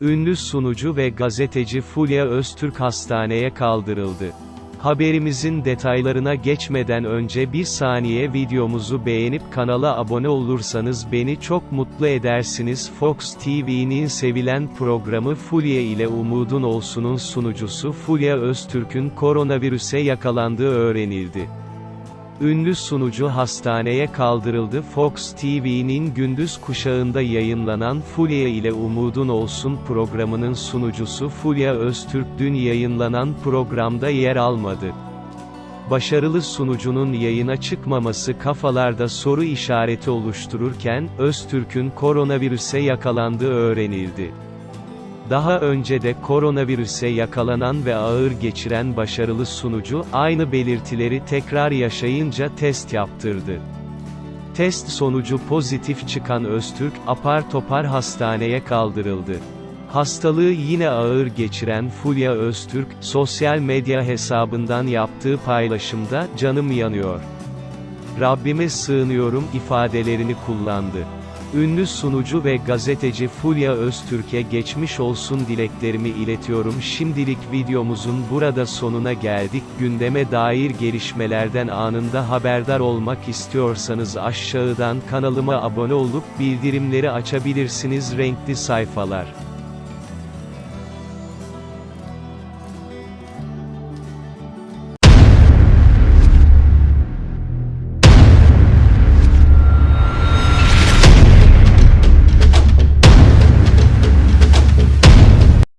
Ünlü sunucu ve gazeteci Fulya Öztürk hastaneye kaldırıldı. Haberimizin detaylarına geçmeden önce bir saniye videomuzu beğenip kanala abone olursanız beni çok mutlu edersiniz. Fox TV'nin sevilen programı Fulya ile Umudun Olsun'un sunucusu Fulya Öztürk'ün koronavirüse yakalandığı öğrenildi. Ünlü sunucu hastaneye kaldırıldı. Fox TV'nin gündüz kuşağında yayınlanan Fulya ile Umudun Olsun programının sunucusu Fulya Öztürk dün yayınlanan programda yer almadı. Başarılı sunucunun yayına çıkmaması kafalarda soru işareti oluştururken, Öztürk'ün koronavirüse yakalandığı öğrenildi. Daha önce de koronavirüse yakalanan ve ağır geçiren başarılı sunucu, aynı belirtileri tekrar yaşayınca test yaptırdı. Test sonucu pozitif çıkan Öztürk, apar topar hastaneye kaldırıldı. Hastalığı yine ağır geçiren Fulya Öztürk, sosyal medya hesabından yaptığı paylaşımda, canım yanıyor. Rabbime sığınıyorum ifadelerini kullandı. Ünlü sunucu ve gazeteci Fulya Öztürk'e geçmiş olsun dileklerimi iletiyorum. Şimdilik videomuzun burada sonuna geldik. Gündeme dair gelişmelerden anında haberdar olmak istiyorsanız aşağıdan kanalıma abone olup bildirimleri açabilirsiniz. Renkli sayfalar